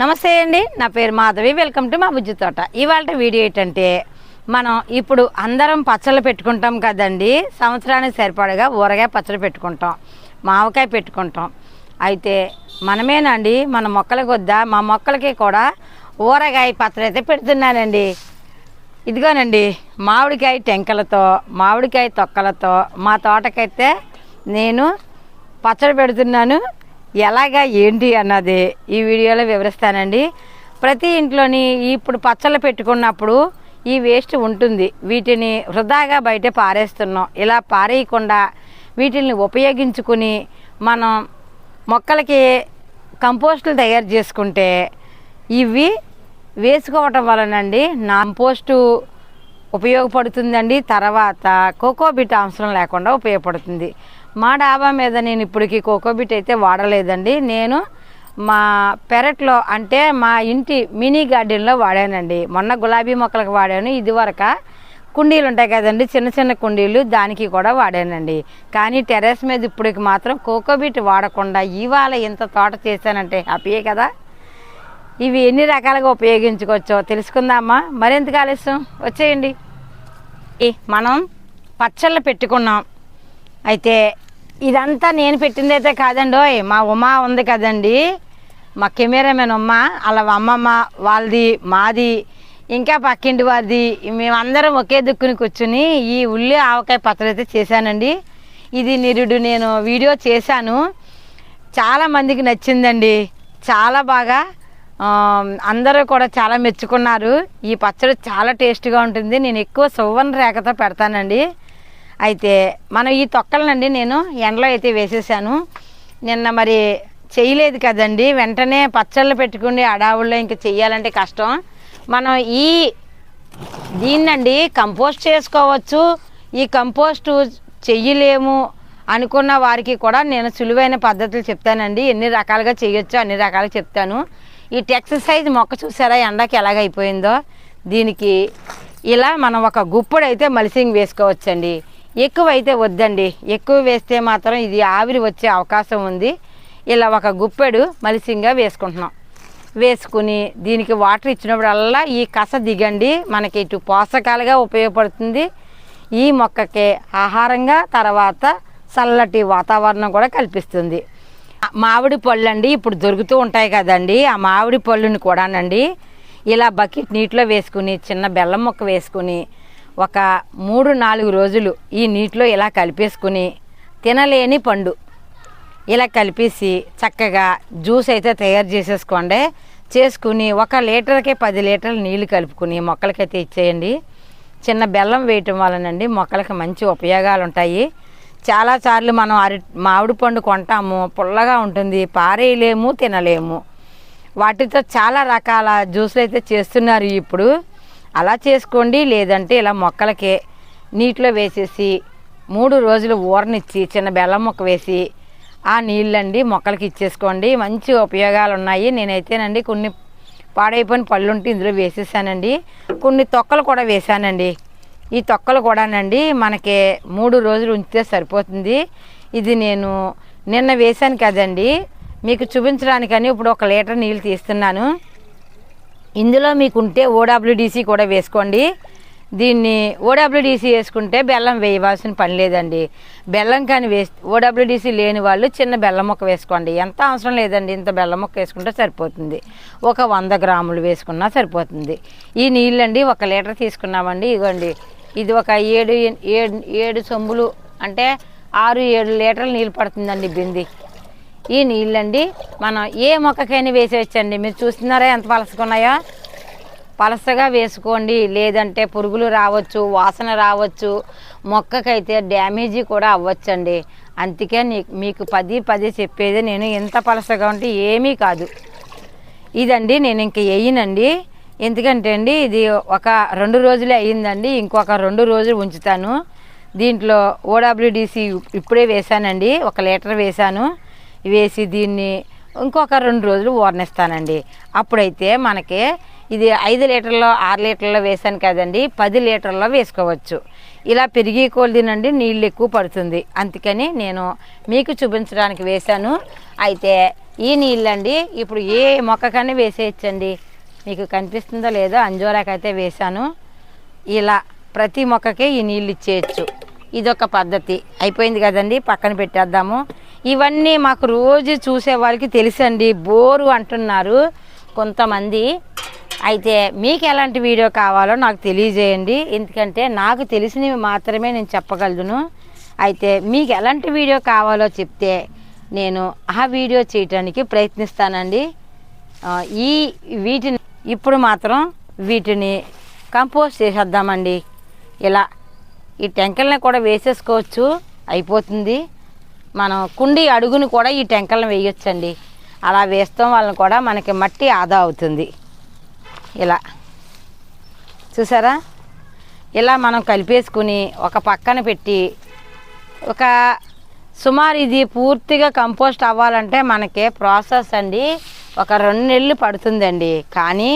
నమస్తే అండి. నా పేరు మాధవి. వెల్కమ్ టు మా బుజ్జి తోట. ఇవాళ వీడియో ఏంటంటే మనం ఇప్పుడు అందరం పచ్చళ్ళు పెట్టుకుంటాం కదండి. సంవత్సరానికి సరిపడగా ఊరగాయ పచ్చడి పెట్టుకుంటాం. మావకాయ పెట్టుకుంటాం. అయితే మనమేనండి మన మొక్కల కొద్దా మా మొక్కలకి కూడా ఊరగాయ పచ్చడి అయితే పెడుతున్నానండి. ఇదిగోనండి మామిడికాయ టెంకలతో మామిడికాయ తొక్కలతో మా తోటకైతే నేను పచ్చడి పెడుతున్నాను. ఎలాగా ఏంటి అన్నది ఈ వీడియోలో వివరిస్తానండి. ప్రతి ఇంట్లోని ఇప్పుడు పచ్చళ్ళు పెట్టుకున్నప్పుడు ఈ వేస్ట్ ఉంటుంది. వీటిని వృధాగా బయట పారేస్తున్నాం. ఇలా పారేయకుండా వీటిని ఉపయోగించుకుని మనం మొక్కలకి కంపోస్టులు తయారు చేసుకుంటే ఇవి వేసుకోవటం వలనండి నా కంపోస్టు ఉపయోగపడుతుందండి. తర్వాత కోకోబిట్ అవసరం లేకుండా ఉపయోగపడుతుంది. మా డాబా మీద నేను ఇప్పటికి కోకోబిట్ అయితే వాడలేదండి. నేను మా పెరట్లో అంటే మా ఇంటి మినీ గార్డెన్లో వాడానండి. మొన్న గులాబీ మొక్కలకు వాడాను. ఇదివరక కుండీలు ఉంటాయి కదండి చిన్న చిన్న కుండీలు దానికి కూడా వాడానండి. కానీ టెర్రస్ మీద ఇప్పటికి మాత్రం కోకోబిట్ వాడకుండా ఇవాళ ఇంత తోట చేశానంటే హ్యాపీయే కదా. ఇవి ఎన్ని రకాలుగా ఉపయోగించుకోవచ్చో తెలుసుకుందామా? మరింత ఆలస్యం? వచ్చేయండి. ఈ మనం పచ్చళ్ళు పెట్టుకున్నాం. అయితే ఇదంతా నేను పెట్టింది అయితే కాదండి ఓయ్ మా ఉమా ఉంది కదండి. మా కెమెరామెన్ ఉమ్మ అలా అమ్మమ్మ వాళ్ళది మాది ఇంకా పక్కింటి వారిది మేమందరం ఒకే దిక్కుని కూర్చుని ఈ ఉల్లి ఆవకాయ పచ్చడి అయితే చేశానండి. ఇది నిరుడు నేను వీడియో చేశాను. చాలా మందికి నచ్చిందండి. చాలా బాగా అందరూ కూడా చాలా మెచ్చుకున్నారు. ఈ పచ్చడి చాలా టేస్ట్గా ఉంటుంది. నేను ఎక్కువ సువర్ణ రేఖతో పెడతానండి. అయితే మనం ఈ తొక్కలనండి నేను ఎండలో అయితే వేసేసాను. నిన్న మరి చేయలేదు కదండి. వెంటనే పచ్చళ్ళు పెట్టుకుని అడావుల్లో ఇంకా చెయ్యాలంటే కష్టం. మనం ఈ దీన్నండి కంపోస్ట్ చేసుకోవచ్చు. ఈ కంపోస్టు చెయ్యలేము అనుకున్న వారికి కూడా నేను సులువైన పద్ధతులు చెప్తానండి. ఎన్ని రకాలుగా చేయొచ్చో అన్ని రకాలుగా చెప్తాను. ఈ టెక్సర్సైజ్ మొక్క చూసారా ఎండకి ఎలాగైపోయిందో? దీనికి ఇలా మనం ఒక గుప్పుడు అయితే మలిసింగ్ వేసుకోవచ్చండి. ఎక్కువ అయితే వద్దండి. ఎక్కువ వేస్తే మాత్రం ఇది ఆవిరి వచ్చే అవకాశం ఉంది. ఇలా ఒక గుప్పెడు మలిసింగా వేసుకుంటున్నాం. వేసుకుని దీనికి వాటర్ ఇచ్చినప్పుడల్లా ఈ కస దిగండి. మనకి ఇటు పోషకాలుగా ఉపయోగపడుతుంది. ఈ మొక్కకి ఆహారంగా తర్వాత చల్లటి వాతావరణం కూడా కల్పిస్తుంది. మామిడి పళ్ళు అండి ఇప్పుడు దొరుకుతూ ఉంటాయి కదండి. ఆ మామిడి పళ్ళుని కూడానండి ఇలా బకెట్ నీటిలో వేసుకుని చిన్న బెల్లం మొక్క వేసుకుని ఒక మూడు నాలుగు రోజులు ఈ నీటిలో ఇలా కలిపేసుకుని తినలేని పండు. ఇలా కలిపేసి చక్కగా జ్యూస్ అయితే తయారు చేసేసుకోండి. చేసుకుని ఒక లీటర్కే పది లీటర్లు నీళ్ళు కలుపుకుని మొక్కలకైతే ఇచ్చేయండి. చిన్న బెల్లం వేయటం వలనండి మొక్కలకి మంచి ఉపయోగాలు ఉంటాయి చాలాసార్లు మనం అరి మామిడి పండు కొంటాము పుల్లగా ఉంటుంది పారేయలేము తినలేము. వాటితో చాలా రకాల జ్యూసులు అయితే చేస్తున్నారు ఇప్పుడు. అలా చేసుకోండి లేదంటే ఇలా మొక్కలకే నీటిలో వేసేసి మూడు రోజులు ఊరనిచ్చి చిన్న బెల్లం మొక్క వేసి ఆ నీళ్ళండి మొక్కలకి ఇచ్చేసుకోండి. మంచి ఉపయోగాలు ఉన్నాయి నేనైతేనండి కొన్ని పాడైపోయిన పళ్ళు ఉంటే ఇందులో వేసేసానండి. కొన్ని తొక్కలు కూడా వేసానండి. ఈ తొక్కలు కూడానండి మనకి మూడు రోజులు ఉంచితే సరిపోతుంది. ఇది నేను నిన్న వేశాను కదండి. మీకు చూపించడానికని ఇప్పుడు ఒక లీటర్ నీళ్ళు తీస్తున్నాను. ఇందులో మీకు ఉంటే ఓడబ్ల్యూడిసి కూడా వేసుకోండి. దీన్ని ఓడబ్ల్యూడిసి వేసుకుంటే బెల్లం వేయవలసిన పని లేదండి. బెల్లం కానీ వేసి ఓడబ్ల్యూడిసి లేని వాళ్ళు చిన్న బెల్లం ముక్క వేసుకోండి. ఎంత అవసరం లేదండి. ఇంత బెల్లం ముక్క వేసుకుంటే సరిపోతుంది. ఒక వంద గ్రాములు వేసుకున్నా సరిపోతుంది. ఈ నీళ్ళండి ఒక లీటర్ తీసుకున్నామండి. ఇదిగోండి. ఇది ఒక ఏడు ఏడు ఏడు సొమ్ములు అంటే ఆరు ఏడు లీటర్లు నీళ్ళు పడుతుందండి బింది. ఈ నీళ్ళండి. మనం ఏ మొక్కకైనా వేసేయచ్చండి. మీరు చూస్తున్నారా ఎంత పలసకున్నాయో? పలసగా వేసుకోండి. లేదంటే పురుగులు రావచ్చు వాసన రావచ్చు. మొక్కకైతే డ్యామేజీ కూడా అవ్వచ్చండి. అందుకే నీ మీకు పది పది చెప్పేది. నేను ఎంత పలసగా ఉంటే ఏమీ కాదు. ఇదండి నేను ఇంక వేయనండి. ఎందుకంటే అండి ఇది ఒక రెండు రోజులే అయ్యిందండి. ఇంకొక రెండు రోజులు ఉంచుతాను. దీంట్లో ఓడబ్ల్యూడిసి ఇప్పుడే వేసానండి ఒక లీటర్ వేసాను వేసి దీన్ని ఇంకొక రెండు రోజులు ఊరనిస్తానండి అప్పుడైతే మనకి ఇది ఐదు లీటర్లో ఆరు లీటర్లో వేసాను కదండి పది లీటర్లో వేసుకోవచ్చు. ఇలా పెరిగి కొలిదినండి నీళ్ళు ఎక్కువ పడుతుంది. అందుకని నేను మీకు చూపించడానికి వేశాను. అయితే ఈ నీళ్ళండి ఇప్పుడు ఏ మొక్కకన్నా వేసేయచ్చండి. మీకు కనిపిస్తుందో లేదో అంజోరాకైతే వేశాను. ఇలా ప్రతి మొక్కకి ఈ నీళ్ళు ఇచ్చేయచ్చు. ఇదొక పద్ధతి. అయిపోయింది కదండి పక్కన పెట్టేద్దాము. ఇవన్నీ మాకు రోజు చూసే వారికి తెలుసండి. బోరు అంటున్నారు కొంతమంది. అయితే మీకు ఎలాంటి వీడియో కావాలో నాకు తెలియజేయండి. ఎందుకంటే నాకు తెలిసినవి మాత్రమే నేను చెప్పగలను. అయితే మీకు ఎలాంటి వీడియో కావాలో చెప్తే నేను ఆ వీడియో చేయటానికి ప్రయత్నిస్తానండి. ఈ వీటిని ఇప్పుడు మాత్రం వీటిని కంపోస్ట్ చేసేద్దామండి. ఇలా ఈ టెంకల్ని కూడా వేసేసుకోవచ్చు. అయిపోతుంది. మనం కుండి అడుగుని కూడా ఈ టెంకలను వేయొచ్చండి. అలా వేస్తాం వలన కూడా మనకి మట్టి ఆదా అవుతుంది. ఇలా. చూసారా? ఇలా మనం కలిపేసుకుని ఒక పక్కన పెట్టి ఒక సుమారు ఇది పూర్తిగా కంపోస్ట్ అవ్వాలంటే మనకి ప్రాసెస్ అండి. ఒక రెండు నెలలు పడుతుందండి. కానీ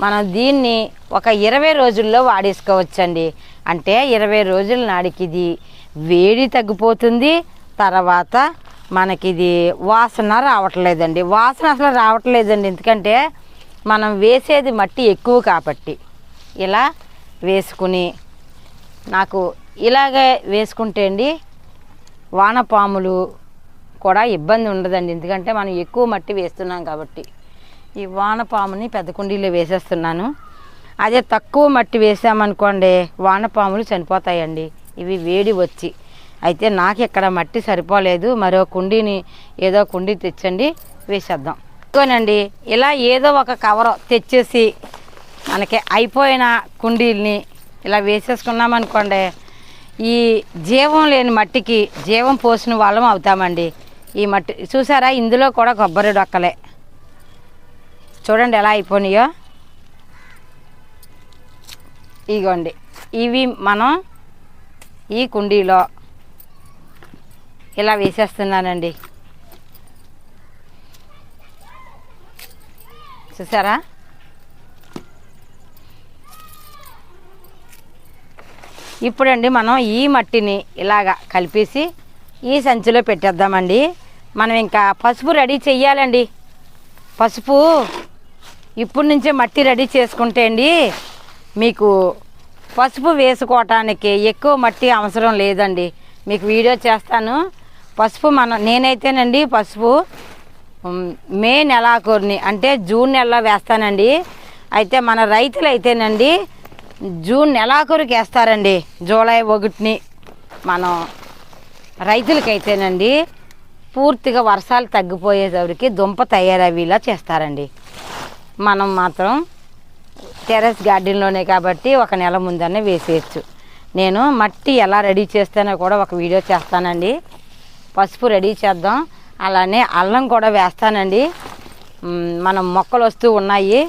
మనం దీన్ని ఒక ఇరవై రోజుల్లో వాడేసుకోవచ్చండి. అంటే ఇరవై రోజుల నాడికి ఇది వేడి తగ్గిపోతుంది. తర్వాత మనకి ఇది వాసన రావట్లేదండి. వాసన అసలు రావట్లేదండి. ఎందుకంటే మనం వేసేది మట్టి ఎక్కువ కాబట్టి. ఇలా వేసుకుని నాకు ఇలాగే వేసుకుంటే అండి వానపాములు కూడా ఇబ్బంది ఉండదండి. ఎందుకంటే మనం ఎక్కువ మట్టి వేస్తున్నాం కాబట్టి. ఈ వానపాముని పెద్ద కుండీలో వేసేస్తున్నాను. అదే తక్కువ మట్టి వేసామనుకోండి వానపాములు చనిపోతాయండి. ఇవి వేడి వచ్చి. అయితే నాకు ఇక్కడ మట్టి సరిపోలేదు మరో కుండీని ఏదో కుండీ తెచ్చండి వేసేద్దాం. ఇదిగోనండి ఇలా ఏదో ఒక కవర్ తెచ్చేసి మనకి అయిపోయిన కుండీల్ని ఇలా వేసేసుకున్నాం అనుకోండి ఈ జీవం లేని మట్టికి జీవం పోసిన వాళ్ళం అవుతామండి. ఈ మట్టి చూసారా ఇందులో కూడా కొబ్బరి డొక్కలే. చూడండి ఎలా అయిపోయినాయో. ఇగోండి ఇవి మనం ఈ కుండీలో ఇలా వేసేస్తున్నానండి. చూసారా? ఇప్పుడండి మనం ఈ మట్టిని ఇలాగా కలిపేసి ఈ సంచిలో పెట్టేద్దామండి. మనం ఇంకా పసుపు రెడీ చెయ్యాలండి. పసుపు ఇప్పుడు నుంచే మట్టి రెడీ చేసుకుంటే అండి మీకు పసుపు వేసుకోవటానికి ఎక్కువ మట్టి అవసరం లేదండి. మీకు వీడియో చేస్తాను. పసుపు మనం నేనైతేనండి పసుపు మే నెలాఖరుని అంటే జూన్ నెలలో వేస్తానండి. అయితే మన రైతులు అయితేనండి జూన్ నెలాఖరుకి వేస్తారండి. జూలై ఒకటిని మనం రైతులకైతేనండి పూర్తిగా వర్షాలు తగ్గిపోయేసరికి దుంప తయారయ్యేలా చేస్తారండి. మనం మాత్రం టెర్రస్ గార్డెన్లోనే కాబట్టి ఒక నెల ముందనే వేసేయచ్చు. నేను మట్టి ఎలా రెడీ చేస్తానో కూడా ఒక వీడియో చేస్తానండి. పసుపు రెడీ చేద్దాం. అలానే అల్లం కూడా వేస్తానండి. మనం మొక్కలు వస్తూ ఉన్నాయి.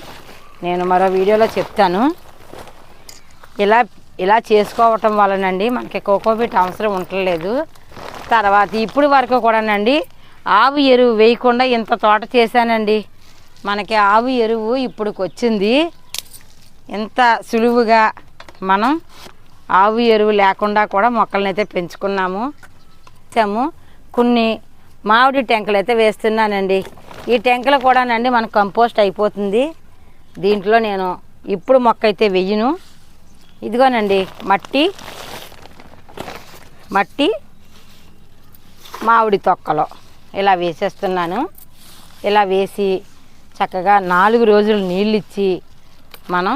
నేను మరో వీడియోలో చెప్తాను. ఇలా ఇలా చేసుకోవటం వలనండి మనకి కోకోపీట్ అవసరం ఉండలేదు తర్వాత ఇప్పుడు వరకు కూడానండి ఆవు ఎరువు వేయకుండా ఇంత తోట చేశానండి. మనకి ఆవు ఎరువు ఇప్పుడుకి వచ్చింది ఇంత సులువుగా మనం ఆవు ఎరువు లేకుండా కూడా మొక్కలనైతే పెంచుకున్నాము వేసాము కొన్ని మామిడి టెంకలు అయితే వేస్తున్నానండి. ఈ టెంకలు కూడానండి మనకు కంపోస్ట్ అయిపోతుంది. దీంట్లో నేను ఇప్పుడు మొక్క అయితే వెయ్యను ఇదిగోనండి మట్టి. మట్టి మామిడి తొక్కలు ఇలా వేసేస్తున్నాను. ఇలా వేసి చక్కగా నాలుగు రోజులు నీళ్ళు ఇచ్చి మనం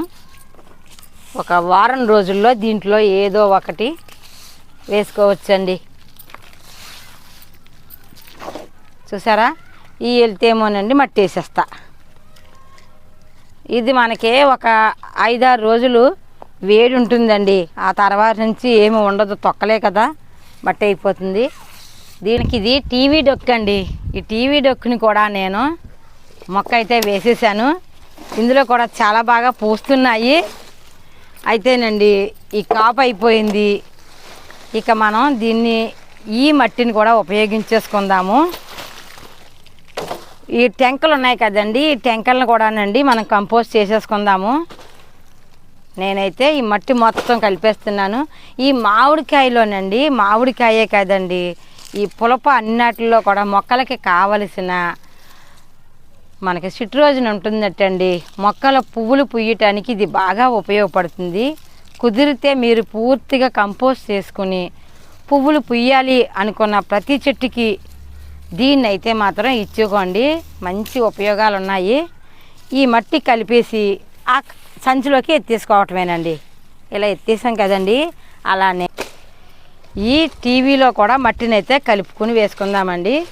ఒక వారం రోజుల్లో దీంట్లో ఏదో ఒకటి వేసుకోవచ్చండి. చూసారా? ఈ వెళ్తేమోనండి మట్టి వేసేస్తా ఇది మనకి ఒక ఐదారు రోజులు వేడి ఉంటుందండి ఆ తర్వాత నుంచి ఏమి ఉండదు తొక్కలే కదా మట్టి అయిపోతుంది దీనికి ఇది టీవీ డొక్క అండి ఈ టీవీ డొక్కుని కూడా నేను మొక్క అయితే వేసేసాను. ఇందులో కూడా చాలా బాగా పూస్తున్నాయి. అయితేనండి ఈ కాపు అయిపోయింది. ఇక మనం దీన్ని ఈ మట్టిని కూడా ఉపయోగించేసుకుందాము. ఈ టెంకలు ఉన్నాయి కదండి ఈ టెంకలను కూడానండి మనం కంపోస్ట్ చేసేసుకుందాము. నేనైతే ఈ మట్టి మొత్తం కలిపేస్తున్నాను. ఈ మామిడికాయలోనండి మామిడికాయే కదండి ఈ పులప అన్నిటిలో కూడా మొక్కలకి కావలసిన మనకి సిట్రోజన్ ఉంటుందటండి. మొక్కల పువ్వులు పుయ్యటానికి ఇది బాగా ఉపయోగపడుతుంది. కుదిరితే మీరు పూర్తిగా కంపోస్ట్ చేసుకుని పువ్వులు పుయ్యాలి అనుకున్న ప్రతి చెట్టుకి దీన్ని అయితే మాత్రం ఇచ్చుకోండి. మంచి ఉపయోగాలు ఉన్నాయి ఈ మట్టి కలిపేసి ఆ సంచిలోకి ఎత్తేసుకోవటమేనండి. ఇలా ఎత్తేసాం కదండి. అలానే ఈ టీవీలో కూడా మట్టిని అయితే కలుపుకుని వేసుకుందామండి.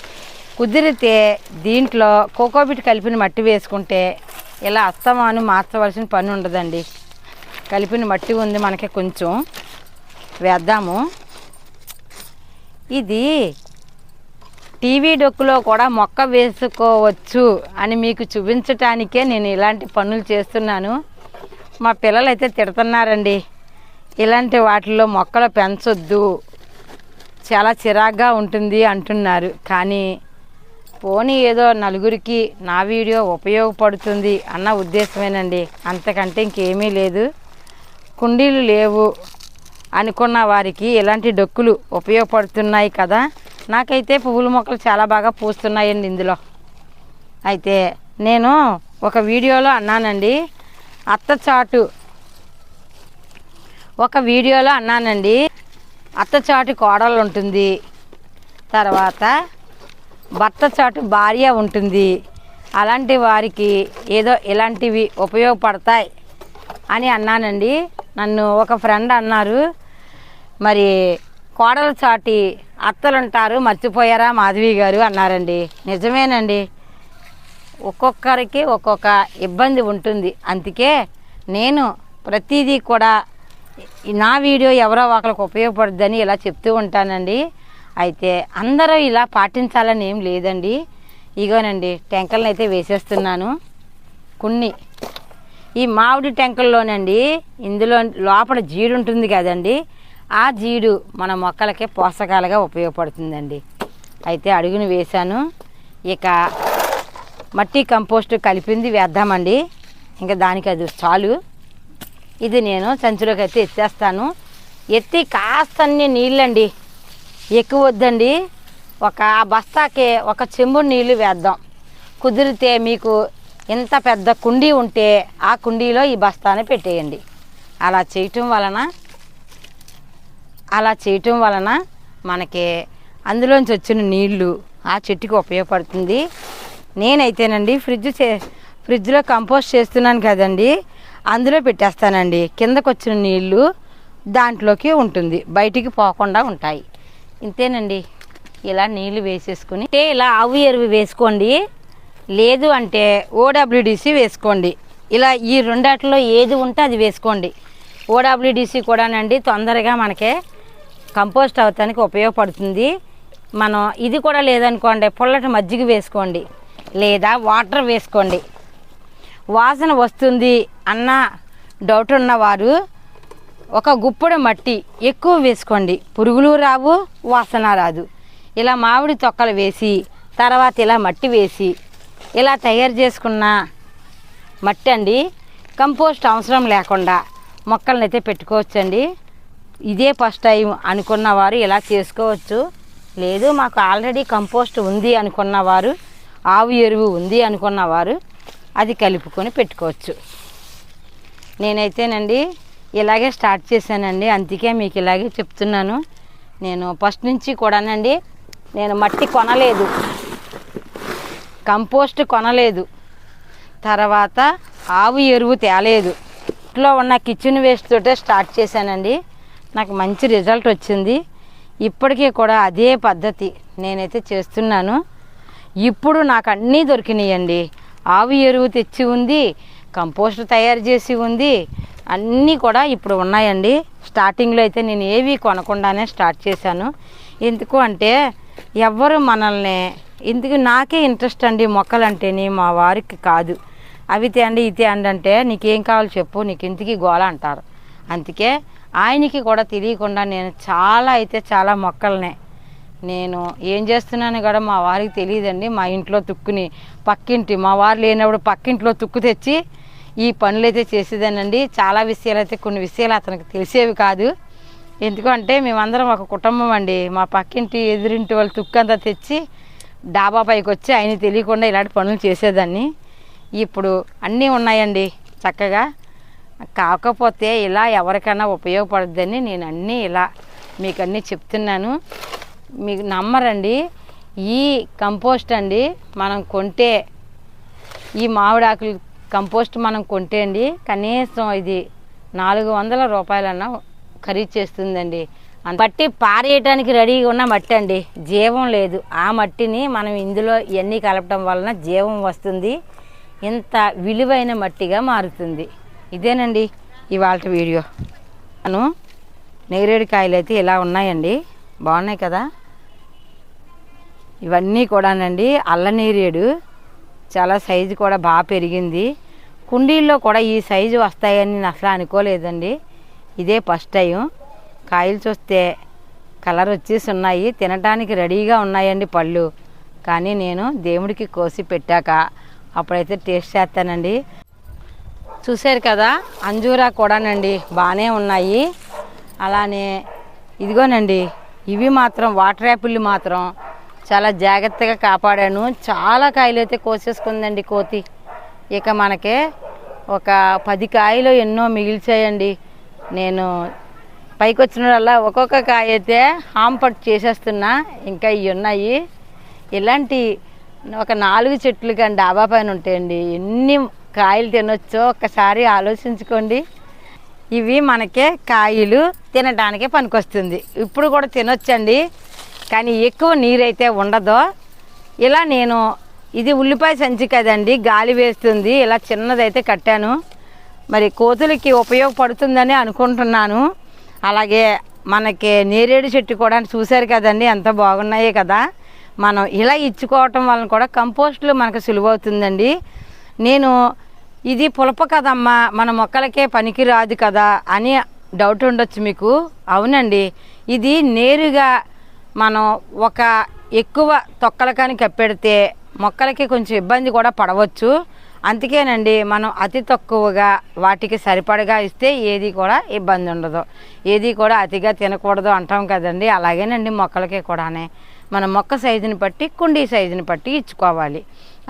కుదిరితే దీంట్లో కోకోబిట్ కలిపిన మట్టి వేసుకుంటే ఇలా అస్తమాను మార్చవలసిన పని ఉండదండి. కలిపిన మట్టి ఉంది మనకి కొంచెం. వేద్దాము. ఇది టీవీ డొక్కులో కూడా మొక్క వేసుకోవచ్చు అని మీకు చూపించటానికే నేను ఇలాంటి పనులు చేస్తున్నాను. మా పిల్లలు అయితే తిడుతున్నారండి. ఇలాంటి వాటిల్లో మొక్కలు పెంచొద్దు. చాలా చిరాగ్గా ఉంటుంది అంటున్నారు. కానీ పోనీ ఏదో నలుగురికి నా వీడియో ఉపయోగపడుతుంది అన్న ఉద్దేశమేనండి. అంతకంటే ఇంకేమీ లేదు. కుండీలు లేవు. అనుకున్న వారికి ఇలాంటి డొక్కులు ఉపయోగపడుతున్నాయి కదా? నాకైతే పువ్వుల మొక్కలు చాలా బాగా పూస్తున్నాయండి ఇందులో. అయితే నేను ఒక వీడియోలో అన్నానండి అత్త చాటు. ఒక వీడియోలో అన్నానండి అత్త చాటు కోడలు ఉంటుంది. తర్వాత భర్త చాటు భార్య ఉంటుంది. అలాంటి వారికి ఏదో ఇలాంటివి ఉపయోగపడతాయి అని అన్నానండి. నన్ను ఒక ఫ్రెండ్ అన్నారు మరి కోడల చాటి అత్తలుంటారు మర్చిపోయారా మాధవి గారు అన్నారండి. నిజమేనండి. ఒక్కొక్కరికి ఒక్కొక్క ఇబ్బంది ఉంటుంది. అందుకే నేను ప్రతిదీ కూడా నా వీడియో ఎవరో ఒకరికి ఉపయోగపడుద్దని ఇలా చెప్తూ ఉంటానండి. అయితే అందరూ ఇలా పాటించాలని ఏం లేదండి. ఇగోనండి టెంకల్ని అయితే వేసేస్తున్నాను. కొన్ని. ఈ మామిడి టెంకల్లోనండి ఇందులో లోపల జీడు ఉంటుంది కదండి. ఆ జీడు మన మొక్కలకి పోషకాలుగా ఉపయోగపడుతుందండి. అయితే అడుగును వేశాను. ఇక మట్టి కంపోస్ట్ కలిపింది వేద్దామండి. ఇంకా దానికి అది చాలు. ఇది నేను సంచిలోకి అయితే ఎత్తేస్తాను. ఎత్తి కాస్తన్ని నీళ్ళండి. ఎక్కువ వద్దండి. ఒక బస్తాకి ఒక చెంబు నీళ్ళు వేద్దాం. కుదిరితే మీకు ఇంత పెద్ద కుండీ ఉంటే ఆ కుండీలో ఈ బస్తాని పెట్టేయండి. అలా చేయటం వలన అలా చేయటం వలన మనకి అందులోంచి వచ్చిన నీళ్ళు ఆ చెట్టుకి ఉపయోగపడుతుంది. నేనైతేనండి ఫ్రిడ్జ్ చే ఫ్రిడ్జ్లో కంపోస్ట్ చేస్తున్నాను కదండి అందులో పెట్టేస్తానండి. కిందకు వచ్చిన నీళ్ళు దాంట్లోకి ఉంటుంది బయటికి పోకుండా ఉంటాయి. ఇంతేనండి. ఇలా నీళ్ళు వేసేసుకుని అంటే ఇలా ఆవు ఎరువు వేసుకోండి. లేదు అంటే ఓడబ్ల్యూడిసి వేసుకోండి. ఇలా ఈ రెండాటిలో ఏది ఉంటే అది వేసుకోండి. ఓడబ్ల్యూడిసి కూడానండి తొందరగా మనకే కంపోస్ట్ అవటానికి ఉపయోగపడుతుంది. మనం ఇది కూడా లేదనుకోండి పుల్లటి మజ్జిగ వేసుకోండి. లేదా వాటర్ వేసుకోండి. వాసన వస్తుంది అన్న డౌట్ ఉన్నవారు ఒక గుప్పుడు మట్టి ఎక్కువ వేసుకోండి. పురుగులు రావు వాసన రాదు. ఇలా మామిడి తొక్కలు వేసి తర్వాత ఇలా మట్టి వేసి ఇలా తయారు చేసుకున్న మట్టి అండి. కంపోస్ట్ అవసరం లేకుండా మొక్కలను అయితే పెట్టుకోవచ్చండి. ఇదే ఫస్ట్ టైం అనుకున్న వారు ఇలా చేసుకోవచ్చు. లేదు మాకు ఆల్రెడీ కంపోస్ట్ ఉంది అనుకున్నవారు ఆవు ఎరువు ఉంది అనుకున్నవారు అది కలుపుకొని పెట్టుకోవచ్చు. నేనైతేనండి ఇలాగే స్టార్ట్ చేశానండి. అందుకే మీకు ఇలాగే చెప్తున్నాను. నేను ఫస్ట్ నుంచి కూడానండి నేను మట్టి కొనలేదు. కంపోస్ట్ కొనలేదు. తర్వాత ఆవు ఎరువు తేలేదు. ఇంట్లో ఉన్న కిచెన్ వేస్ట్ తోటే స్టార్ట్ చేశానండి. నాకు మంచి రిజల్ట్ వచ్చింది. ఇప్పటికీ కూడా అదే పద్ధతి నేనైతే చేస్తున్నాను. ఇప్పుడు నాకు అన్నీ దొరికినాయండి. ఆవు ఎరువు తెచ్చి ఉంది కంపోస్ట్ తయారు చేసి ఉంది అన్నీ కూడా ఇప్పుడు ఉన్నాయండి. స్టార్టింగ్లో అయితే నేను ఏవి కొనకుండానే స్టార్ట్ చేశాను. ఎందుకు అంటే ఎవ్వరు మనల్ని ఇందుకు నాకే ఇంట్రెస్ట్ అండి మొక్కలంటేనే మా వారికి కాదు. అవి తేండి ఇది తేండి అంటే నీకేం కావాలో చెప్పు నీకు ఇంటికి గోల అంటారు. అందుకే ఆయనకి కూడా తెలియకుండా నేను చాలా అయితే చాలా మొక్కలనే. నేను ఏం చేస్తున్నాను కూడా మా వారికి తెలియదండి. మా ఇంట్లో తుక్కుని పక్కింటి మా వారు లేనప్పుడు పక్కింట్లో తుక్కు తెచ్చి ఈ పనులు అయితే చేసేదానండి. చాలా విషయాలు అయితే కొన్ని విషయాలు అతనికి తెలిసేవి కాదు. ఎందుకంటే మేమందరం ఒక కుటుంబం అండి. మా పక్కింటి ఎదురింటి వాళ్ళు తుక్కు అంతా తెచ్చి డాబా పైకి వచ్చి ఆయన తెలియకుండా ఇలాంటి పనులు చేసేదాన్ని. ఇప్పుడు అన్నీ ఉన్నాయండి చక్కగా. కాకపోతే ఇలా ఎవరికైనా ఉపయోగపడుద్దని నేను అన్నీ ఇలా మీకు అన్నీ చెప్తున్నాను. మీకు నమ్మరండి. ఈ కంపోస్ట్ అండి మనం కొంటే ఈ మామిడాకులు కంపోస్ట్ మనం కొంటే అండి కనీసం ఇది నాలుగు వందల రూపాయలన్నా ఖరీదు చేస్తుందండి. మట్టి పారేయటానికి రెడీగా ఉన్న మట్టి అండి. జీవం లేదు. ఆ మట్టిని మనం ఇందులో ఇవన్నీ కలపడం వలన జీవం వస్తుంది. ఇంత విలువైన మట్టిగా మారుతుంది. ఇదేనండి ఇవాళ వీడియో. అను నేరేడు కాయలు అయితే ఇలా ఉన్నాయండి. బాగున్నాయి కదా? ఇవన్నీ కూడానండి అల్ల నేరేడు. చాలా సైజు కూడా బాగా పెరిగింది. కుండీల్లో కూడా ఈ సైజు వస్తాయని నేను అసలు అనుకోలేదండి. ఇదే ఫస్ట్ టైం. కాయలు చూస్తే కలర్ వచ్చేసి ఉన్నాయి తినడానికి రెడీగా ఉన్నాయండి పళ్ళు. కానీ నేను దేవుడికి కోసి పెట్టాక అప్పుడైతే టేస్ట్ చేస్తానండి. చూశారు కదా అంజూరా కూడానండి బాగానే ఉన్నాయి. అలానే ఇదిగోనండి ఇవి మాత్రం వాటర్ యాపిల్ మాత్రం చాలా జాగ్రత్తగా కాపాడాను. చాలా కాయలు అయితే కోసేసుకుందండి కోతి. ఇక మనకే ఒక పది కాయలు ఎన్నో మిగిల్చాయండి. నేను పైకి వచ్చినప్పుడల్లా ఒక్కొక్క కాయ అయితే హాంపట్ చేసేస్తున్నా. ఇంకా ఇవి ఉన్నాయి. ఇలాంటి ఒక నాలుగు చెట్లు కానీ డాబా పైన ఉంటాయండి. ఎన్ని కాయలు తినొచ్చో ఒక్కసారి ఆలోచించుకోండి. ఇవి మనకే కాయలు తినడానికే పనికొస్తుంది. ఇప్పుడు కూడా తినొచ్చండి. కానీ ఎక్కువ నీరైతే ఉండదు. ఇలా నేను ఇది ఉల్లిపాయ సంచి కదండి గాలి వేస్తుంది. ఇలా చిన్నదైతే కట్టాను. మరి కోతులకి ఉపయోగపడుతుందని అనుకుంటున్నాను. అలాగే మనకి నేరేడు చెట్టు కూడా చూశారు కదండి ఎంత బాగున్నాయి కదా. మనం ఇలా ఇచ్చుకోవటం వలన కూడా కంపోస్ట్లు మనకు సులువవుతుందండి. నేను ఇది పులప కదమ్మా మన మొక్కలకే పనికి రాదు కదా అని డౌట్ ఉండొచ్చు మీకు. అవునండి. ఇది నేరుగా మనం ఒక ఎక్కువ తొక్కల కానీ కప్పెడితే మొక్కలకి కొంచెం ఇబ్బంది కూడా పడవచ్చు. అందుకేనండి మనం అతి తక్కువగా వాటికి సరిపడగా ఇస్తే ఏది కూడా ఇబ్బంది ఉండదు. ఏది కూడా అతిగా తినకూడదు అంటాం కదండి. అలాగేనండి మొక్కలకి కూడానే. మన మొక్క సైజుని బట్టి కుండీ సైజుని బట్టి ఇచ్చుకోవాలి.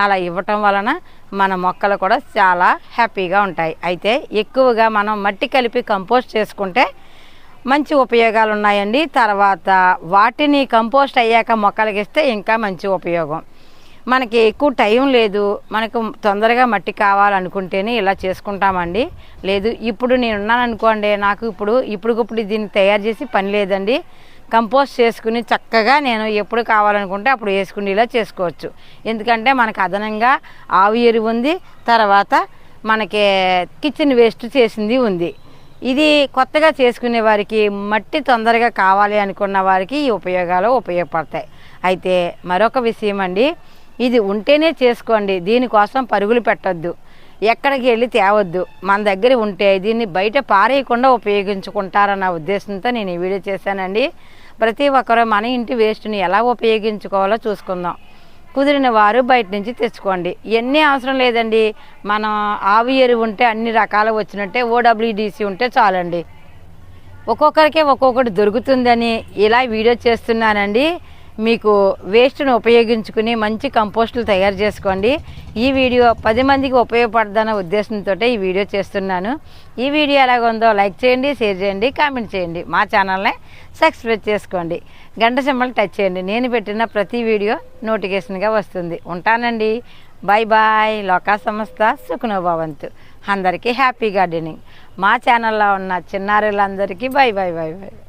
అలా ఇవ్వటం వలన మన మొక్కలు కూడా చాలా హ్యాపీగా ఉంటాయి. అయితే ఎక్కువగా మనం మట్టి కలిపి కంపోస్ట్ చేసుకుంటే మంచి ఉపయోగాలు ఉన్నాయండి తర్వాత వాటిని కంపోస్ట్ అయ్యాక మొక్కలకి ఇస్తే ఇంకా మంచి ఉపయోగం. మనకి ఎక్కువ టైం లేదు. మనకు తొందరగా మట్టి కావాలనుకుంటేనే ఇలా చేసుకుంటామండి. లేదు ఇప్పుడు నేను ఉన్నాను అనుకోండి నాకు ఇప్పుడు ఇప్పుడుకిప్పుడు దీన్ని తయారు చేసి పని లేదండి. కంపోస్ట్ చేసుకుని చక్కగా నేను ఎప్పుడు కావాలనుకుంటే అప్పుడు వేసుకునేలా చేసుకోవచ్చు. ఎందుకంటే మనకు అదనంగా ఆవు ఎరువు ఉంది తర్వాత మనకి కిచెన్ వేస్ట్ చేసింది ఉంది. ఇది కొత్తగా చేసుకునే వారికి మట్టి తొందరగా కావాలి అనుకున్న వారికి ఈ ఉపయోగాలు ఉపయోగపడతాయి. అయితే మరొక విషయం అండి ఇది ఉంటేనే చేసుకోండి దీనికోసం పరుగులు పెట్టొద్దు. ఎక్కడికి వెళ్ళి తేవద్దు. మన దగ్గర ఉంటే దీన్ని బయట పారేయకుండా ఉపయోగించుకుంటారన్న ఉద్దేశంతో నేను ఈ వీడియో చేశానండి. ప్రతి ఒక్కరూ మన ఇంటి వేస్ట్ని ఎలా ఉపయోగించుకోవాలో చూసుకుందాం. కుదిరిన వారు బయట నుంచి తెచ్చుకోండి. ఎన్ని అవసరం లేదండి. మనం ఆవు ఎరువు ఉంటే అన్ని రకాలు వచ్చినట్టే ఓడబ్ల్యూడిసి ఉంటే చాలండి. ఒక్కొక్కరికే ఒక్కొక్కటి దొరుకుతుందని ఇలా వీడియో చేస్తున్నానండి. మీకు వేస్ట్ను ఉపయోగించుకుని మంచి కంపోస్టులు తయారు చేసుకోండి. ఈ వీడియో పది మందికి ఉపయోగపడదన్న ఉద్దేశంతో ఈ వీడియో చేస్తున్నాను. ఈ వీడియో ఎలాగ ఉందో లైక్ చేయండి షేర్ చేయండి కామెంట్ చేయండి. మా ఛానల్ని సబ్స్క్రైబ్ చేసుకోండి. గంట సింబల్ టచ్ చేయండి. నేను పెట్టిన ప్రతి వీడియో నోటిఫికేషన్గా వస్తుంది. ఉంటానండి. బాయ్ బాయ్ లోకా సంస్థ సుఖనుభవంతు. అందరికీ హ్యాపీ గార్డెనింగ్ మా ఛానల్లో ఉన్న చిన్నారులందరికీ బాయ్ బాయ్ బాయ్ బాయ్